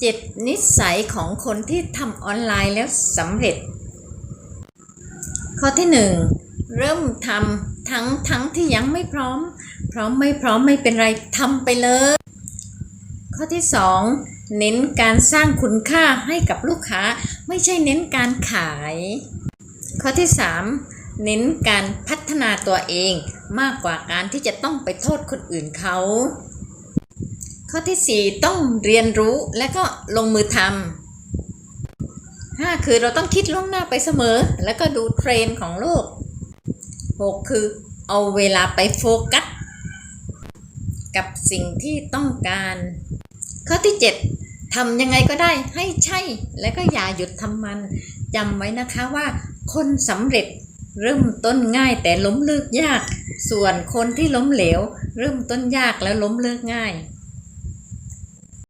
เจ็ดนิสัยของคนที่ทำออนไลน์แล้วสำเร็จ ข้อที่หนึ่งเริ่มทำทั้งทั้งที่ยังไม่พร้อม พร้อมไม่พร้อมไม่เป็นไรทำไปเลย ข้อที่สองเน้นการสร้างคุณค่าให้กับลูกค้า ไม่ใช่เน้นการขาย ข้อที่สามเน้นการพัฒนาตัวเองมากกว่าการที่จะต้องไปโทษคนอื่นเขา ข้อที่ 4 ต้องเรียนรู้และก็ลงมือทำ5คือเราต้องคิดล่วงหน้าไปเสมอ แล้วก็ดูเทรนด์ของโลก 6 คือเอาเวลาไปโฟกัส กับสิ่งที่ต้องการ ข้อที่ 7ทำยังไงก็ได้ให้ใช่ และก็อย่าหยุดทำมัน จำไว้นะคะว่าคนสำเร็จเริ่มต้นง่ายแต่ล้มเลิกยาก ส่วนคนที่ล้มเหลว เริ่มต้นยากแล้วล้มเลิกง่าย